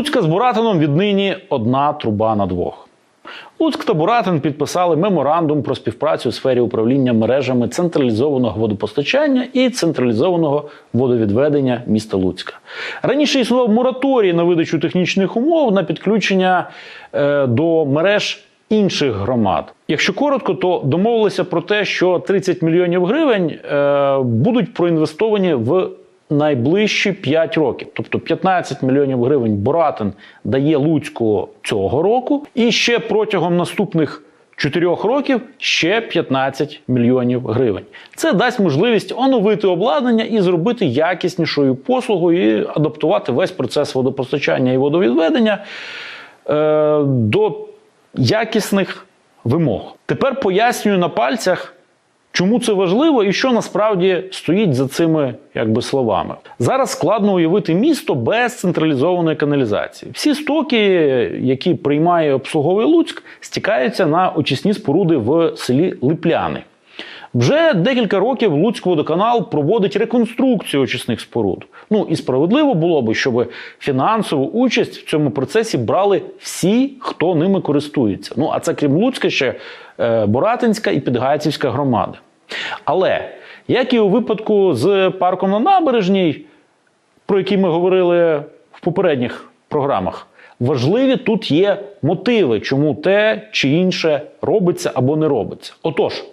Луцька з Буратином віднині одна труба на двох. Луцьк та Буратин підписали меморандум про співпрацю у сфері управління мережами централізованого водопостачання і централізованого водовідведення міста Луцька. Раніше існував мораторій на видачу технічних умов на підключення е, до мереж інших громад. Якщо коротко, то домовилися про те, що 30 мільйонів гривень е, будуть проінвестовані в найближчі 5 років. Тобто 15 мільйонів гривень Боратин дає Луцьку цього року, і ще протягом наступних 4 років ще 15 мільйонів гривень. Це дасть можливість оновити обладнання і зробити якіснішою послугу і адаптувати весь процес водопостачання і водовідведення е, до якісних вимог. Тепер пояснюю на пальцях. Чому це важливо і що насправді стоїть за цими якби словами? Зараз складно уявити місто без централізованої каналізації. Всі стоки, які приймає обслуговує Луцьк, стікаються на очисні споруди в селі Липляни. Вже декілька років Луцькводоканал проводить реконструкцію очисних споруд. Ну і справедливо було би, щоб фінансову участь в цьому процесі брали всі, хто ними користується. Ну а це крім Луцька ще е, Боратинська і Підгайцівська громади. Але як і у випадку з парком на набережній, про який ми говорили в попередніх програмах, важливі тут є мотиви, чому те чи інше робиться або не робиться. Отож.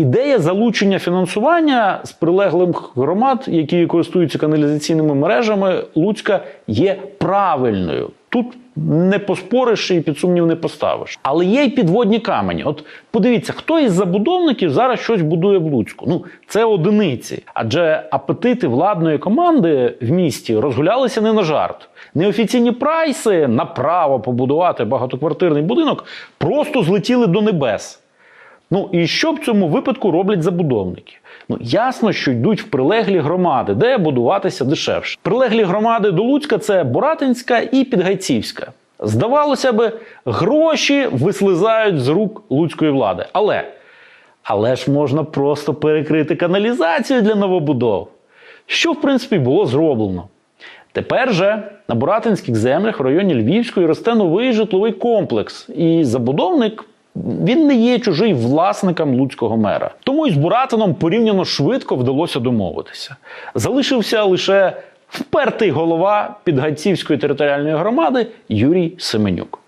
Ідея залучення фінансування з прилеглих громад, які користуються каналізаційними мережами Луцька, є правильною. Тут не поспориш і під сумнів не поставиш. Але є й підводні камені. От подивіться, хто із забудовників зараз щось будує в Луцьку. Ну це одиниці. Адже апетити владної команди в місті розгулялися не на жарт. Неофіційні прайси на право побудувати багатоквартирний будинок просто злетіли до небес. Ну і що в цьому випадку роблять забудовники? Ну ясно, що йдуть в прилеглі громади, де будуватися дешевше. Прилеглі громади до Луцька це Боратинська і Підгайцівська. Здавалося би, гроші вислизають з рук луцької влади. Але, але ж можна просто перекрити каналізацію для новобудов, що в принципі було зроблено. Тепер же на Боратинських землях в районі Львівської росте новий житловий комплекс, і забудовник він не є чужий власником луцького мера. Тому і з Буратином порівняно швидко вдалося домовитися. Залишився лише впертий голова Підгайцівської територіальної громади Юрій Семенюк.